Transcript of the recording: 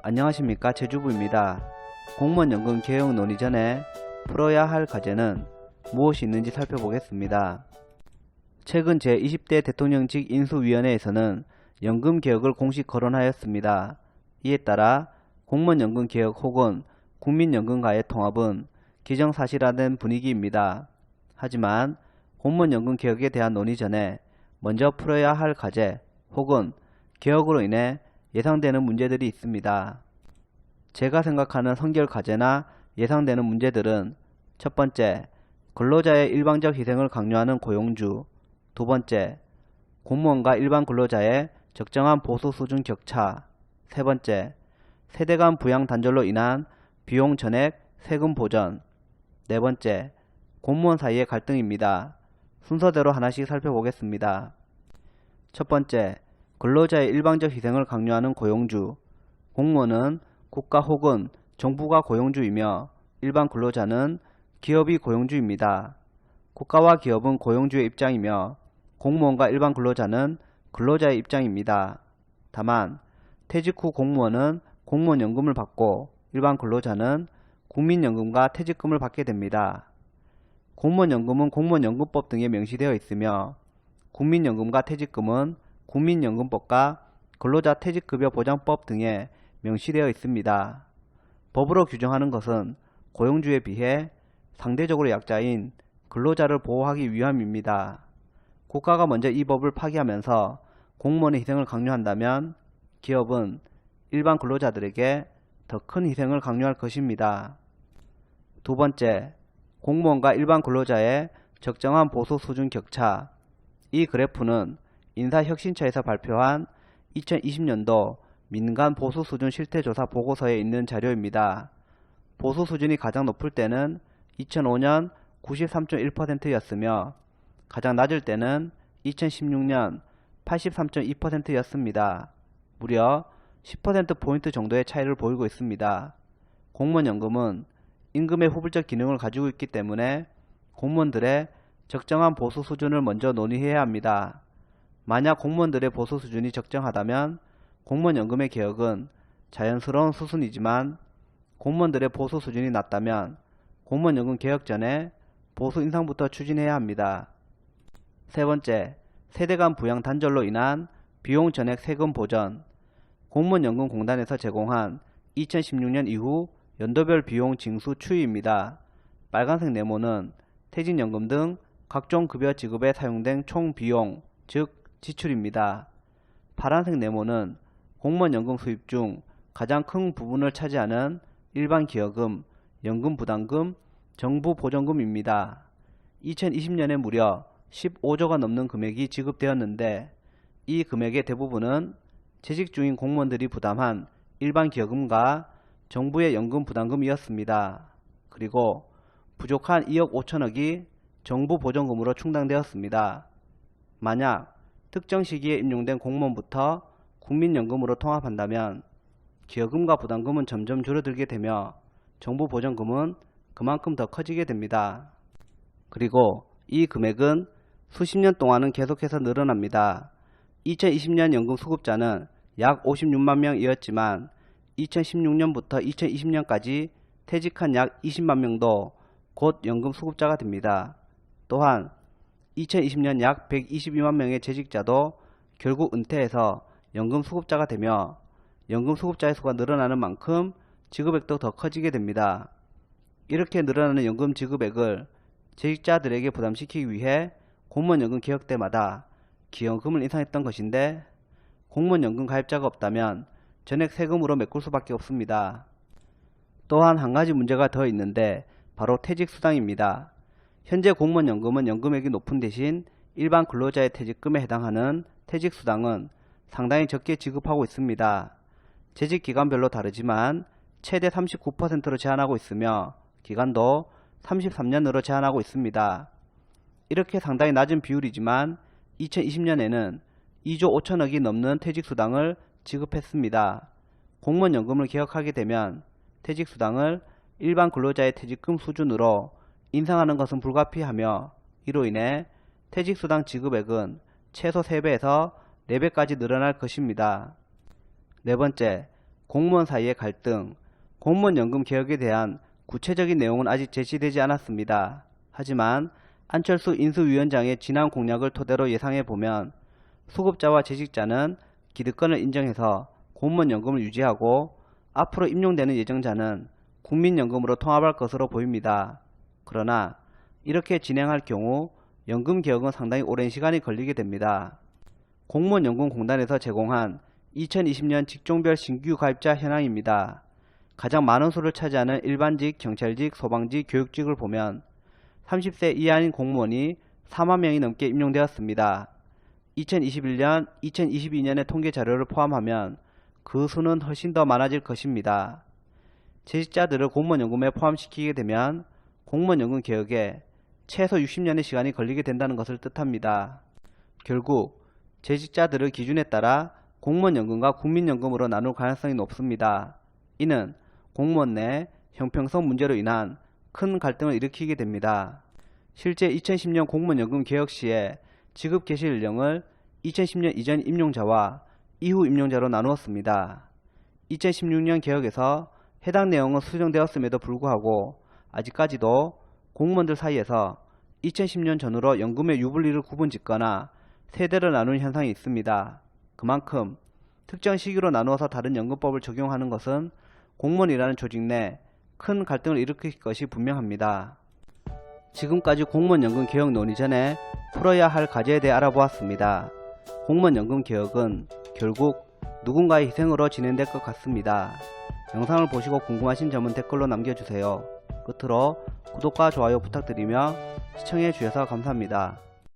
안녕하십니까 제주부입니다. 공무원 연금 개혁 논의 전에 풀어야 할 과제는 무엇이 있는지 살펴보겠습니다. 최근 제20대 대통령직 인수위원회에서는 연금 개혁을 공식 거론하였습니다. 이에 따라 공무원 연금 개혁 혹은 국민연금과의 통합은 기정사실화된 분위기입니다. 하지만 공무원 연금 개혁에 대한 논의 전에 먼저 풀어야 할 과제 혹은 개혁으로 인해 예상되는 문제들이 있습니다. 제가 생각하는 선결 과제나 예상되는 문제들은 첫 번째, 근로자의 일방적 희생을 강요하는 고용주 두 번째, 공무원과 일반 근로자의 적정한 보수 수준 격차 세 번째, 세대 간 부양 단절로 인한 비용 전액 세금 보전 네 번째, 공무원 사이의 갈등입니다. 순서대로 하나씩 살펴보겠습니다. 첫 번째, 근로자의 일방적 희생을 강요하는 고용주. 공무원은 국가 혹은 정부가 고용주이며 일반 근로자는 기업이 고용주입니다. 국가와 기업은 고용주의 입장이며 공무원과 일반 근로자는 근로자의 입장입니다. 다만 퇴직 후 공무원은 공무원연금을 받고 일반 근로자는 국민연금과 퇴직금을 받게 됩니다. 공무원연금은 공무원연금법 등에 명시되어 있으며 국민연금과 퇴직금은 국민연금법과 근로자 퇴직급여 보장법 등에 명시되어 있습니다. 법으로 규정하는 것은 고용주에 비해 상대적으로 약자인 근로자를 보호하기 위함입니다. 국가가 먼저 이 법을 파기하면서 공무원의 희생을 강요한다면 기업은 일반 근로자들에게 더 큰 희생을 강요할 것입니다. 두 번째, 공무원과 일반 근로자의 적정한 보수 수준 격차. 이 그래프는 인사혁신처에서 발표한 2020년도 민간 보수 수준 실태조사 보고서에 있는 자료입니다. 보수 수준이 가장 높을 때는 2005년 93.1%였으며 가장 낮을 때는 2016년 83.2%였습니다. 무려 10%포인트 정도의 차이를 보이고 있습니다. 공무원연금은 임금의 후불적 기능을 가지고 있기 때문에 공무원들의 적정한 보수 수준을 먼저 논의해야 합니다. 만약 공무원들의 보수 수준이 적정하다면 공무원연금의 개혁은 자연스러운 수순이지만 공무원들의 보수 수준이 낮다면 공무원연금 개혁 전에 보수 인상부터 추진해야 합니다. 세 번째, 세대 간 부양 단절로 인한 비용 전액 세금 보전. 공무원연금공단에서 제공한 2016년 이후 연도별 비용 징수 추이입니다. 빨간색 네모는 퇴직연금 등 각종 급여 지급에 사용된 총 비용, 즉 지출입니다. 파란색 네모는 공무원 연금 수입 중 가장 큰 부분을 차지하는 일반 기여금, 연금 부담금, 정부 보전금입니다. 2020년에 무려 15조가 넘는 금액이 지급되었는데 이 금액의 대부분은 재직 중인 공무원들이 부담한 일반 기여금과 정부의 연금 부담금이었습니다. 그리고 부족한 2억 5천억이 정부 보전금으로 충당되었습니다. 만약 특정 시기에 임용된 공무원부터 국민연금으로 통합한다면 기여금과 부담금은 점점 줄어들게 되며 정부 보전금은 그만큼 더 커지게 됩니다. 그리고 이 금액은 수십 년 동안은 계속해서 늘어납니다. 2020년 연금 수급자는 약 56만 명이었지만 2016년부터 2020년까지 퇴직한 약 20만 명도 곧 연금 수급자가 됩니다. 또한 2020년 약 122만 명의 재직자도 결국 은퇴해서 연금 수급자가 되며 연금 수급자의 수가 늘어나는 만큼 지급액도 더 커지게 됩니다. 이렇게 늘어나는 연금 지급액을 재직자들에게 부담시키기 위해 공무원연금 개혁 때마다 기여금을 인상했던 것인데 공무원연금 가입자가 없다면 전액 세금으로 메꿀 수밖에 없습니다. 또한 한 가지 문제가 더 있는데 바로 퇴직수당입니다. 현재 공무원 연금은 연금액이 높은 대신 일반 근로자의 퇴직금에 해당하는 퇴직수당은 상당히 적게 지급하고 있습니다. 재직 기간별로 다르지만 최대 39%로 제한하고 있으며 기간도 33년으로 제한하고 있습니다. 이렇게 상당히 낮은 비율이지만 2020년에는 2조 5천억이 넘는 퇴직수당을 지급했습니다. 공무원연금을 개혁하게 되면 퇴직수당을 일반 근로자의 퇴직금 수준으로 인상하는 것은 불가피하며 이로 인해 퇴직수당 지급액은 최소 3배에서 4배까지 늘어날 것입니다. 네 번째, 공무원 사이의 갈등, 공무원 연금 개혁에 대한 구체적인 내용은 아직 제시되지 않았습니다. 하지만 안철수 인수위원장의 지난 공약을 토대로 예상해 보면 수급자와 재직자는 기득권을 인정해서 공무원 연금을 유지하고 앞으로 임용되는 예정자는 국민연금으로 통합할 것으로 보입니다. 그러나 이렇게 진행할 경우 연금 개혁은 상당히 오랜 시간이 걸리게 됩니다. 공무원 연금공단에서 제공한 2020년 직종별 신규 가입자 현황입니다. 가장 많은 수를 차지하는 일반직, 경찰직, 소방직, 교육직을 보면 30세 이하인 공무원이 4만 명이 넘게 임용되었습니다. 2021년, 2022년의 통계 자료를 포함하면 그 수는 훨씬 더 많아질 것입니다. 재직자들을 공무원연금에 포함시키게 되면 공무원 연금 개혁에 최소 60년의 시간이 걸리게 된다는 것을 뜻합니다. 결국 재직자들의 기준에 따라 공무원 연금과 국민연금으로 나눌 가능성이 높습니다. 이는 공무원 내 형평성 문제로 인한 큰 갈등을 일으키게 됩니다. 실제 2010년 공무원 연금 개혁 시에 지급 개시 연령을 2010년 이전 임용자와 이후 임용자로 나누었습니다. 2016년 개혁에서 해당 내용은 수정되었음에도 불구하고 아직까지도 공무원들 사이에서 2010년 전후로 연금의 유불리를 구분 짓거나 세대를 나누는 현상이 있습니다. 그만큼 특정 시기로 나누어서 다른 연금법을 적용하는 것은 공무원이라는 조직 내 큰 갈등을 일으킬 것이 분명합니다. 지금까지 공무원 연금 개혁 논의 전에 풀어야 할 과제에 대해 알아보았습니다. 공무원 연금 개혁은 결국 누군가의 희생으로 진행될 것 같습니다. 영상을 보시고 궁금하신 점은 댓글로 남겨주세요. 끝으로 구독과 좋아요 부탁드리며 시청해 주셔서 감사합니다.